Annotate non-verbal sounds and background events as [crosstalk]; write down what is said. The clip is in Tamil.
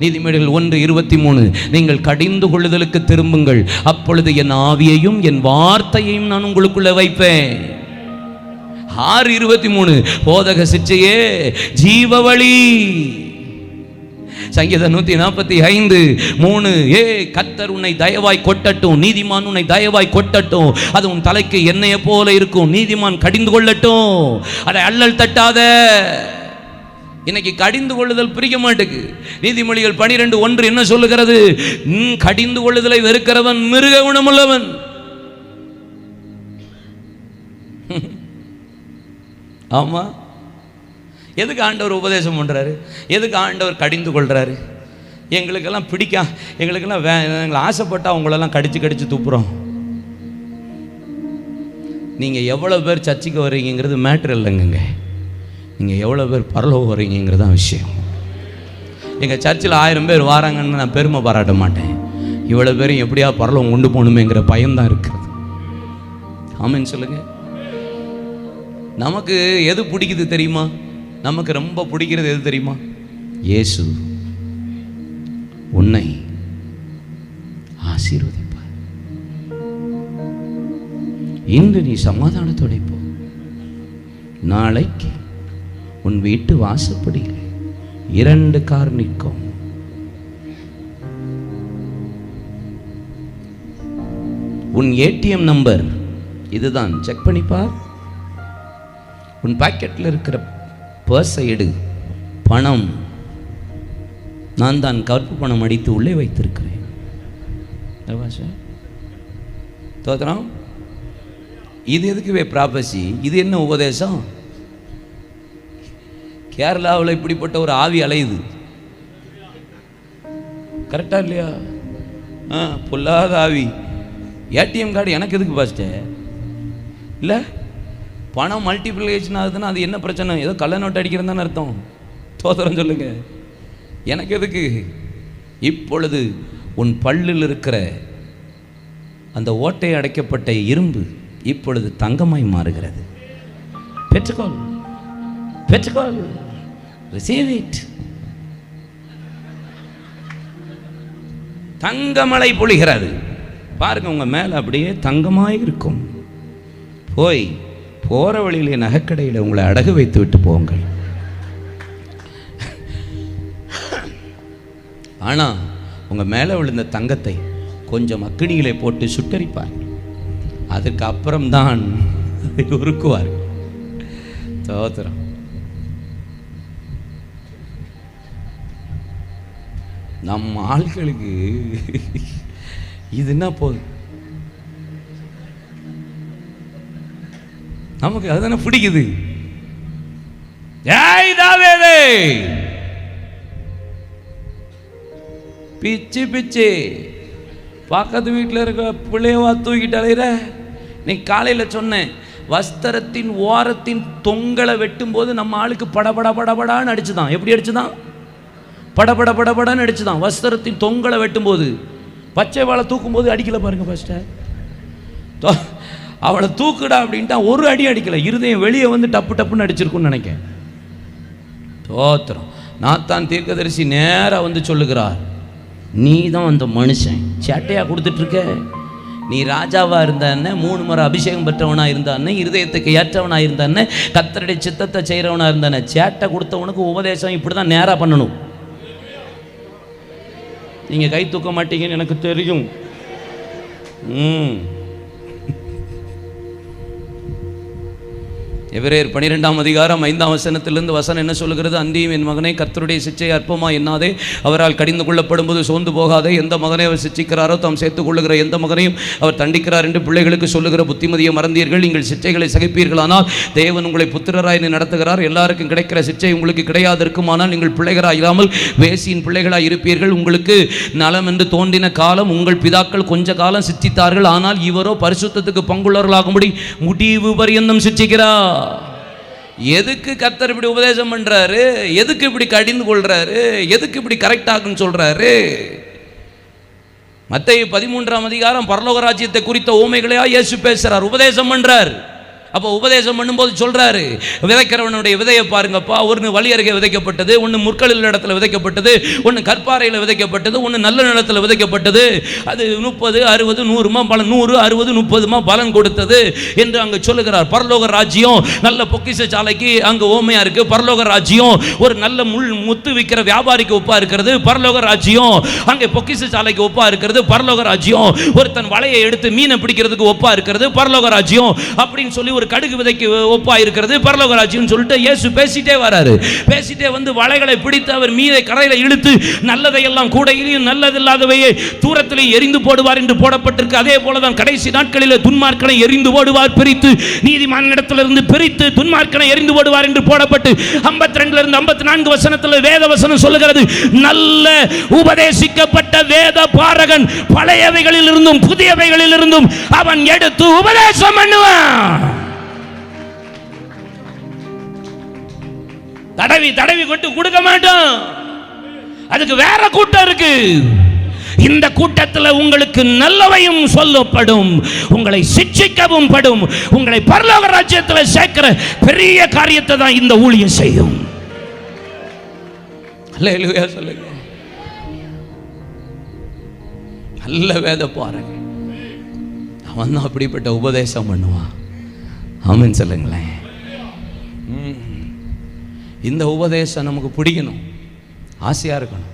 நீதிமொழிகள் ஒன்று இருபத்தி மூணு நீங்கள் கடிந்து கொள்ளுதலுக்கு திரும்புங்கள். அப்பொழுது என் ஆவியையும் என் வார்த்தையையும் நான் உங்களுக்குள்ள வைப்பேன். ஆறு இருபத்தி மூணு போதக சிச்சையே ஜீவவழி. சங்கீதம் நூத்தி நாற்பத்தி ஐந்து மூணு ஏ கத்தர் உன்னை தயவாய் கொட்டட்டும் நீதிமான் உன்னை தயவாய் கொட்டட்டும். அது உன் தலைக்கு எண்ணெயை போல இருக்கும் நீதிமான் கடிந்து கொள்ளட்டும். அதை அல்லல் தட்டாத. இன்னைக்கு கடிந்து கொள்ளுதல் பிரிக்க மாட்டுக்கு. நீதிமொழிகள் பனிரெண்டு ஒன்று என்ன சொல்லுகிறது? ம், கடிந்து கொள்ளுதலை வெறுக்கிறவன் மிருக குணமுள்ளவன். [laughs] ஆமா. எதுக்கு ஆண்டவர் உபதேசம் பண்ணுறாரு எதுக்கு ஆண்டவர் கடிந்து கொள்கிறாரு எங்களுக்கெல்லாம் பிடிக்கா எங்களுக்கெல்லாம் வே எங்களை ஆசைப்பட்டா அவங்களெல்லாம் கடிச்சு கடிச்சு துப்புறோம். நீங்கள் எவ்வளோ பேர் சர்ச்சைக்கு வர்றீங்கிறது மேட்ரு இல்லைங்க நீங்கள் எவ்வளோ பேர் பரலோகம் வரீங்கிறது தான் விஷயம். எங்கள் சர்ச்சில் ஆயிரம் பேர் வாராங்கன்னு நான் பெருமை பாராட்ட மாட்டேன். இவ்வளோ பேரும் எப்படியா பரலோகம் கொண்டு போகணுமேங்கிற பயம்தான் இருக்கிறது ஆமென்னு சொல்லுங்கள் நமக்கு எது பிடிக்குது தெரியுமா? நமக்கு ரொம்ப பிடிக்கிறது எது தெரியுமா? இயேசு உன்னை ஆசீர்வதிப்பார். இன்று நீ சமாதானத்தோட போ. நாளைக்கு உன் வீட்டு வாசப்படியில் இரண்டு கார் நிற்கும். உன் ஏடிஎம் நம்பர் இதுதான். செக் பண்ணிப்பார் உன் பாக்கெட்டில் இருக்கிற பர்ஸை எடு. பணம் நான் தான் கருப்பு பணம் அடித்து உள்ளே வைத்திருக்கிறேன். தோத்திரம் இது எதுக்குவே ப்ராபசி இது என்ன உபதேசம்? கேரளாவில் இப்படிப்பட்ட ஒரு ஆவி அலையுது. கரெக்டா இல்லையா? ஆ பொல்லாத ஆவி. ஏடிஎம் கார்டு எனக்கு எதுக்கு பாஸ்டே இல்லை பணம் மல்டிப்ளிகேஷன் ஆகுதுன்னா அது என்ன பிரச்சனை? ஏதோ கள்ள நோட்டு அடிக்கிறதான அர்த்தம். தோதரம் சொல்லுங்க. எனக்கு எதுக்கு? இப்பொழுது உன் பல்லில் இருக்கிற அந்த ஓட்டை அடைக்கப்பட்ட இரும்பு இப்பொழுது தங்கமாய் மாறுகிறது. பெற்றுக்கோள். பெற்றுக்கோள். ரிசீவ் இட் தங்கமலை பொழிகிறது. பாருங்க உங்க மேல அப்படியே தங்கமாய் இருக்கும். போய் போற வழியிலே நகைக்கடையில் உங்களை அடகு வைத்து விட்டு போங்கள். ஆனா உங்க மேல விழுந்த தங்கத்தை கொஞ்சம் அக்கினியிலே போட்டு சுட்டரிப்பார். அதுக்கு அப்புறம்தான் அதை உருக்குவார். தோத்திரம். நம்ம ஆட்களுக்கு இது என்ன போகுது நமக்கு அதுதானே பிடிக்குது. ஏய் தாவேதே! பிச்சு பிச்சு. பக்கத்து வீட்டில் இருக்க பிள்ளையவா தூக்கிட்டு அலையிற? நீ காலையில் சொன்னேன் வஸ்திரத்தின் ஓரத்தின் தொங்கலை வெட்டும் போது நம்ம ஆளுக்கு படபட படபடான்னு அடிச்சுதான். எப்படி அடிச்சுதான்? படபட படபடன்னு அடிச்சுதான். வஸ்திரத்தின் தொங்கலை வெட்டும்போது. பச்சை வாழை தூக்கும்போது அடிக்கலை பாருங்க ஃபஸ்ட்டை அவளை தூக்குடா அப்படின்ட்டா ஒரு அடி அடிக்கலை. இருதயம் வெளியே வந்து டப்பு டப்புன்னு அடிச்சிருக்குன்னு நினைக்கேன். தோத்திரம். நாத்தான் தீர்க்கதரிசி நேராக வந்து சொல்லுகிறார். நீ தான் அந்த மனுஷன். சேட்டையாக கொடுத்துட்ருக்க. நீ ராஜாவாக இருந்தானே மூணு முறை அபிஷேகம் பெற்றவனாக இருந்தானே இருதயத்துக்கு ஏற்றவனாக இருந்தானே கத்தருடைய சித்தத்தை செய்கிறவனாக இருந்தானே சேட்டை கொடுத்தவனுக்கு உபதேசம் இப்படி தான் நேராக பண்ணணும். நீங்கள் கை தூக்க மாட்டீங்கன்னு எனக்கு தெரியும். ம். எவரேர் பனிரெண்டாம் அதிகாரம் ஐந்தாம் வசனத்திலிருந்து வசனம் என்ன சொல்லுகிறது? அந்தியும் என் மகனை கர்த்தருடைய சிச்சை அற்பமா என்னாதே? அவரால் கடிந்து கொள்ளப்படும் போது சோர்ந்து போகாதே? எந்த மகனை அவர் சிச்சிக்கிறாரோ தாம் சேர்த்துக் கொள்ளுகிற எந்த மகனையும் அவர் தண்டிக்கிறார் என்று பிள்ளைகளுக்கு சொல்லுகிற புத்திமதியை மறந்தீர்கள். நீங்கள் சிச்சைகளை சகிப்பீர்களானால் தேவன் உங்களை புத்திரராய் நடத்துகிறார். எல்லாருக்கும் கிடைக்கிற சிச்சை உங்களுக்கு கிடையாது இருக்குமானால் நீங்கள் பிள்ளைகளாக இல்லாமல் வேசியின் பிள்ளைகளாக இருப்பீர்கள். உங்களுக்கு நலம் என்று தோன்றின காலம் உங்கள் பிதாக்கள் கொஞ்ச காலம் சிச்சித்தார்கள். ஆனால் இவரோ பரிசுத்தத்துக்கு பங்குள்ளவர்களாகும்படி முடிவு பரியந்தம் சிச்சிக்கிறார். எதுக்கு கத்தர் இப்படி உபதேசம் பண்ணுறாரு எதுக்கு இப்படி கடிந்து கொள்கிறாரு எதுக்கு இப்படி கரெக்ட் சொல்கிறாரு மற்ற பதிமூன்றாம் அதிகாரம் பரலோக ராஜ்யத்தை குறித்த ஓமைகளையா இயேசு பேசுகிறார் உபதேசம் பண்ணுறாரு அப்போ உபதேசம் பண்ணும்போது சொல்றாரு விதைக்கிறவனுடைய விதையை பாருங்கப்பா ஒன்று வழி அருகே விதைக்கப்பட்டது ஒன்று முற்களில் இடத்துல விதைக்கப்பட்டது ஒன்று கற்பாறையில் விதைக்கப்பட்டது ஒன்று நல்ல நிலத்தில் விதைக்கப்பட்டது. அது முப்பது அறுபது நூறுமா பலன் நூறு அறுபது முப்பதுமா பலன் கொடுத்தது என்று அங்கே சொல்லுகிறார். பரலோக ராஜ்யம் நல்ல பொக்கிஷ சாலைக்கு அங்கே ஓமையா இருக்கு. பரலோக ராஜ்யம் ஒரு நல்ல முள் முத்து விற்கிற வியாபாரிக்கு ஒப்பா இருக்கிறது. பரலோக ராஜ்யம் அங்கே பொக்கிஷ சாலைக்கு ஒப்பா இருக்கிறது. பரலோக ராஜ்யம் ஒருத்தன் வலையை எடுத்து மீனை பிடிக்கிறதுக்கு ஒப்பா இருக்கிறது. பரலோக ராஜ்யம் அப்படின்னு சொல்லி ஒரு கடுகு விதைக்கு ஒப்பா இருக்கிறது பரலோகராட்சின்னு சொல்லிட்டு இயேசு பேசிட்டே வராரு. பேசிட்டே வந்து வலைகளை பிடித்து அவர் மீதை கரையில் இழுத்து நல்லதையெல்லாம் கூடையிலையும் நல்லதில்லாதவையை தூரத்திலையும் எரிந்து போடுவார் என்று போடப்பட்டிருக்கு. அதே போல தான் கடைசி நாட்களில் துன்மார்க்கனை எரிந்து போடுவார் பிரித்து நீதிமான இடத்திலிருந்து பிரித்து துன்மார்க்கனை எரிந்து போடுவார் என்று போடப்பட்டு 52 இருந்து 54 நான்கு வசனத்தில் வேத வசனம் சொல்லுகிறது. நல்ல உபதேசிக்கப்பட்ட வேத பாரகன் பழையவைகளில் இருந்தும் புதியவைகளில் இருந்தும் அவன் எடுத்து உபதேசம் பண்ணுவான். தடவி தடவி கொண்டு கொடுக்க மாட்டோம். அதுக்கு வேற கூட்டம் இருக்கு. இந்த கூட்டத்தில் உங்களுக்கு நல்லவையும் சொல்லப்படும். உங்களை சிட்சிக்கவும் படும். உங்களை பரலோக ராஜ்யத்தில் சேர்க்கிற பெரிய காரியத்தை தான் இந்த ஊழியம் செய்யும். அல்லேலூயா சொல்லுங்க. நல்ல வேத பாருங்க அவன் தான் அப்படிப்பட்ட உபதேசம் பண்ணுவான். ஆமென் சொல்லுங்களேன். ம். இந்த உபதேசம் நமக்கு பிடிக்கணும். ஆசையாக இருக்கணும்.